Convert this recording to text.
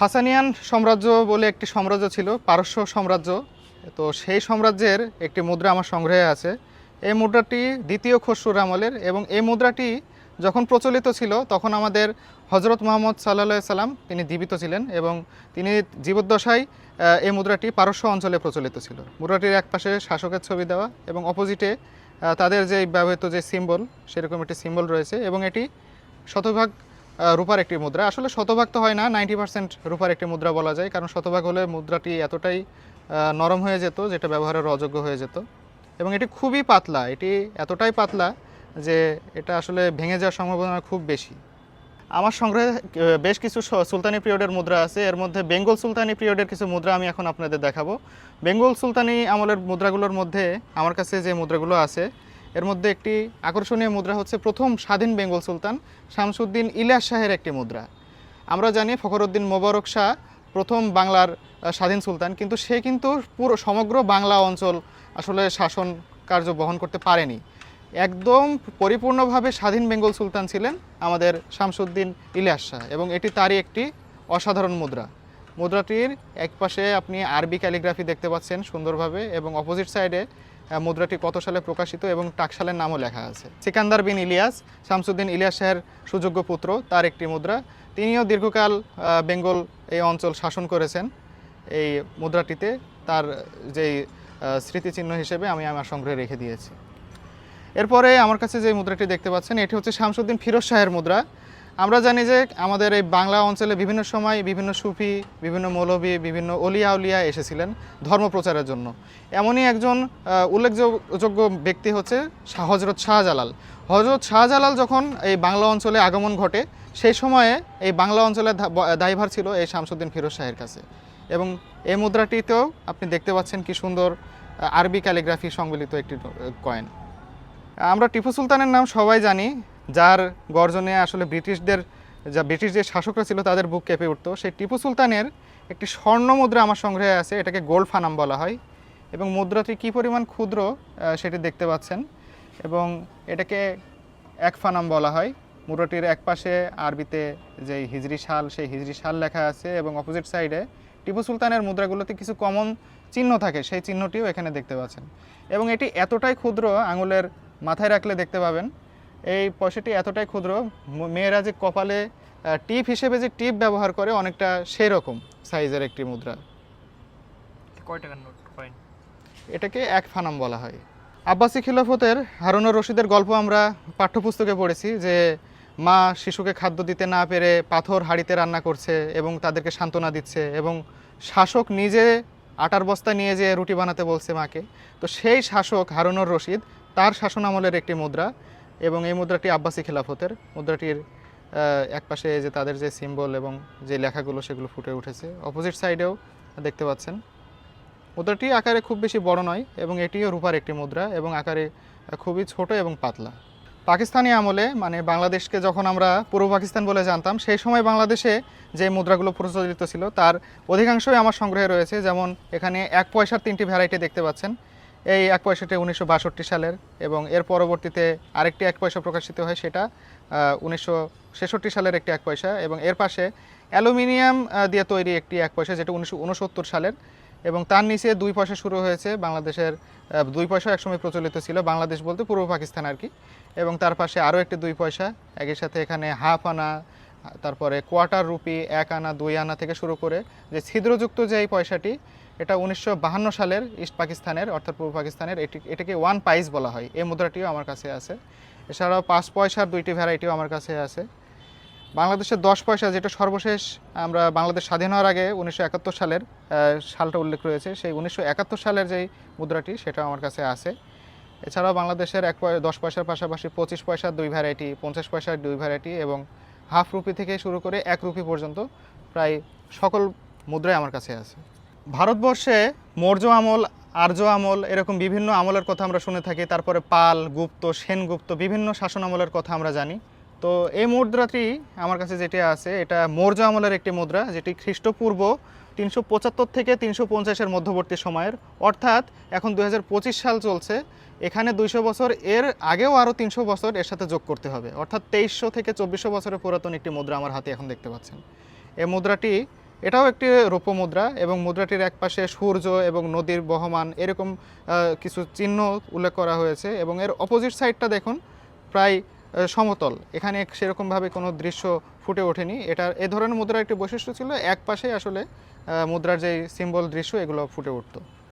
সাসানিয়ান সাম্রাজ্য বলে একটি সাম্রাজ্য ছিল, পারস্য সাম্রাজ্য। তো সেই সাম্রাজ্যের একটি মুদ্রা আমার সংগ্রহে আছে। এই মুদ্রাটি দ্বিতীয় খসরুর আমলের এবং এই মুদ্রাটি যখন প্রচলিত ছিল, তখন আমাদের হজরত মোহাম্মদ সাল্লা সাল্লাম তিনি জীবিত ছিলেন এবং তিনি জীবদ্দশায় এই মুদ্রাটি পারস্য অঞ্চলে প্রচলিত ছিল। মুদ্রাটির এক পাশে শাসকের ছবি দেওয়া এবং অপোজিটে তাদের যে ব্যবহৃত যে সিম্বল, সেরকম একটি সিম্বল রয়েছে এবং এটি শতভাগ রূপার একটি মুদ্রা। আসলে শতভাগ তো হয় না, নাইনটি পার্সেন্ট রূপার একটি মুদ্রা বলা যায়। কারণ শতভাগ হলে মুদ্রাটি এতটাই নরম হয়ে যেত, যেটা ব্যবহারের অযোগ্য হয়ে যেত। এবং এটি খুবই পাতলা, এটি এতটাই পাতলা যে এটা আসলে ভেঙে যাওয়ার সম্ভাবনা খুব বেশি। আমার সংগ্রহে বেশ কিছু সুলতানি পিরিয়ডের মুদ্রা আছে। এর মধ্যে বেঙ্গল সুলতানি পিরিয়ডের কিছু মুদ্রা আমি এখন আপনাদের দেখাবো। বেঙ্গল সুলতানি আমলের মুদ্রাগুলোর মধ্যে আমার কাছে যে মুদ্রাগুলো আছে এর মধ্যে একটি আকর্ষণীয় মুদ্রা হচ্ছে প্রথম স্বাধীন বেঙ্গল সুলতান শামসুদ্দিন ইলিয়াস শাহের একটি মুদ্রা। আমরা জানি ফখরুদ্দিন মোবারক শাহ প্রথম বাংলার স্বাধীন সুলতান, কিন্তু সে কিন্তু পুরো সমগ্র বাংলা অঞ্চল আসলে শাসন কার্য বহন করতে পারেনি। একদম পরিপূর্ণভাবে স্বাধীন বেঙ্গল সুলতান ছিলেন আমাদের শামসুদ্দিন ইলিয়াস শাহ এবং এটি তারই একটি অসাধারণ মুদ্রা। মুদ্রাটির এক পাশে আপনি আরবি ক্যালিগ্রাফি দেখতে পাচ্ছেন সুন্দরভাবে এবং অপোজিট সাইডে মুদ্রাটি কত সালে প্রকাশিত এবং টাকশালের নামও লেখা আছে। সিকান্দার বিন ইলিয়াস, শামসুদ্দিন ইলিয়াস শাহের সুযোগ্য পুত্র, তার একটি মুদ্রা। তিনিও দীর্ঘকাল বেঙ্গল এই অঞ্চল শাসন করেছেন। এই মুদ্রাটিতে তার যেই স্মৃতিচিহ্ন হিসেবে আমি আমার সংগ্রহে রেখে দিয়েছি। এরপরে আমার কাছে যে মুদ্রাটি দেখতে পাচ্ছেন, এটি হচ্ছে শামসুদ্দিন ফিরোজ শাহের মুদ্রা। আমরা জানি যে আমাদের এই বাংলা অঞ্চলে বিভিন্ন সময় বিভিন্ন সুফি, বিভিন্ন মৌলবী, বিভিন্ন অলিয়া উলিয়া এসেছিলেন ধর্ম প্রচারের জন্য। এমনই একজন উল্লেখযোগ্য ব্যক্তি হচ্ছে হজরত শাহজালাল। হজরত শাহজালাল যখন এই বাংলা অঞ্চলে আগমন ঘটে, সেই সময়ে এই বাংলা অঞ্চলের দায়ভার ছিল এই শামসুদ্দিন ফিরোজ শাহের কাছে। এবং এই মুদ্রাটিতেও আপনি দেখতে পাচ্ছেন কি সুন্দর, আরবি ক্যালিগ্রাফি সংবলিত একটি কয়েন। আমরা টিপু সুলতানের নাম সবাই জানি যার গর্জনে আসলে ব্রিটিশদের যা ব্রিটিশ যে শাসকরা ছিল তাদের বুক কেঁপে উঠতো। সেই টিপু সুলতানের একটি স্বর্ণ মুদ্রা আমার সংগ্রহে আছে, এটাকে গোল্ড ফানাম বলা হয়। এবং মুদ্রাটি কী পরিমাণ ক্ষুদ্র সেটি দেখতে পাচ্ছেন। এবং এটাকে এক ফানাম বলা হয়। মুদ্রাটির এক পাশে আরবিতে যে হিজরি সাল সেই হিজরি সাল লেখা আছে এবং অপোজিট সাইডে টিপু সুলতানের মুদ্রাগুলোতে কিছু কমন চিহ্ন থাকে, সেই চিহ্নটিও এখানে দেখতে পাচ্ছেন। এবং এটি এতটাই ক্ষুদ্র, আঙুলের মাথায় রাখলে দেখতে পাবেন এই পয়সাটি এতটাই ক্ষুদ্র মেয়েরা যে কপালে টিপ হিসেবে যে টিপ ব্যবহার করে অনেকটা সেই রকম সাইজের একটি মুদ্রা। কয় টাকার নোট? কয়েন এটাকে এক ফানাম বলা হয়। আব্বাসি খিলাফতের হারুনুর রশিদের গল্প আমরা পাঠ্যপুস্তকে পড়েছি যে মা শিশুকে খাদ্য দিতে না পেরে পাথর হাঁড়িতে রান্না করছে এবং তাদেরকে সান্ত্বনা দিচ্ছে এবং শাসক নিজে আটার বস্তা নিয়ে যেয়ে রুটি বানাতে বলছে মাকে। তো সেই শাসক হারুনুর রশিদ তার শাসন আমলের একটি মুদ্রা। এবং এই মুদ্রাটি আব্বাসী খিলাফতের। মুদ্রাটির একপাশে যে তাদের যে সিম্বল এবং যে লেখাগুলো সেগুলো ফুটে উঠেছে। অপোজিট সাইডেও দেখতে পাচ্ছেন। মুদ্রাটি আকারে খুব বেশি বড় নয় এবং এটিও রূপার একটি মুদ্রা এবং আকারে খুবই ছোট এবং পাতলা। পাকিস্তানি আমলে মানে বাংলাদেশকে যখন আমরা পূর্ব পাকিস্তান বলে জানতাম, সেই সময় বাংলাদেশে যে মুদ্রাগুলো প্রচলিত ছিল, তার অধিকাংশই আমার সংগ্রহে রয়েছে। যেমন এখানে এক পয়সার তিনটি ভ্যারাইটি দেখতে পাচ্ছেন। এই এক পয়সাটি উনিশশো বাষট্টি সালের এবং এর পরবর্তীতে আরেকটি এক পয়সা প্রকাশিত হয় সেটা উনিশশো ছেষট্টি সালের একটি এক পয়সা এবং এর পাশে অ্যালুমিনিয়াম দিয়ে তৈরি একটি এক পয়সা যেটা উনিশশো উনসত্তর সালের এবং তার নিচে দুই পয়সা শুরু হয়েছে বাংলাদেশের দুই পয়সা একসময় প্রচলিত ছিল বাংলাদেশ বলতে পূর্ব পাকিস্তান আর কি এবং তার পাশে আরও একটি দুই পয়সা, একই সাথে এখানে হাফ আনা তারপরে কোয়ার্টার রুপি এক আনা, দুই আনা থেকে শুরু করে যে ছিদ্রযুক্ত যে এই পয়সাটি, এটা উনিশশো সালের ইস্ট পাকিস্তানের, অর্থাৎ পূর্ব পাকিস্তানের, এটি, এটাকে ওয়ান পাইস বলা হয়। এই মুদ্রাটিও আমার কাছে আছে। এছাড়াও পাঁচ পয়সার দুইটি ভ্যারাইটিও আমার কাছে আছে। বাংলাদেশের দশ পয়সা, যেটা সর্বশেষ আমরা বাংলাদেশ স্বাধীন হওয়ার আগে উনিশশো একাত্তর সালের সালটা উল্লেখ রয়েছে, সেই উনিশশো একাত্তর সালের যেই মুদ্রাটি সেটা আমার কাছে আছে। এছাড়াও বাংলাদেশের এক দশ পয়সার পাশাপাশি পঁচিশ পয়সার দুই ভ্যারাইটি, পঞ্চাশ পয়সার দুই ভ্যারাইটি এবং হাফ রুপি থেকে শুরু করে এক রুপি পর্যন্ত প্রায় সকল মুদ্রাই আমার কাছে আছে। ভারতবর্ষে মৌর্য আমল, আর্য আমল এরকম বিভিন্ন আমলের কথা আমরা শুনে থাকি, তারপরে পাল, গুপ্ত, সেনগুপ্ত বিভিন্ন শাসন আমলের কথা আমরা জানি। তো এই মুদ্রাটি আমার কাছে যেটি আছে, এটা মৌর্য আমলের একটি মুদ্রা, যেটি খ্রিস্টপূর্ব তিনশো পঁচাত্তর থেকে তিনশো পঞ্চাশের মধ্যবর্তী সময়ের। অর্থাৎ এখন দু হাজার পঁচিশ সাল চলছে, এখানে দুইশো বছর, এর আগেও আরও তিনশো বছর এর সাথে যোগ করতে হবে। অর্থাৎ তেইশশো থেকে চব্বিশশো বছরের পুরাতন একটি মুদ্রা আমার হাতে এখন দেখতে পাচ্ছেন। এই মুদ্রাটি, এটাও একটি রূপ মুদ্রা এবং মুদ্রাটির একপাশে সূর্য এবং নদীর বহমান এরকম কিছু চিহ্ন উল্লেখ করা হয়েছে এবং এর অপোজিট সাইডটা দেখুন, প্রায় সমতল। এখানে সেরকমভাবে কোনো দৃশ্য ফুটে ওঠেনি। এটা, এ ধরনের মুদ্রার একটি বৈশিষ্ট্য ছিল, এক পাশেই আসলে মুদ্রার যে সিম্বল দৃশ্য, এগুলো ফুটে উঠতো।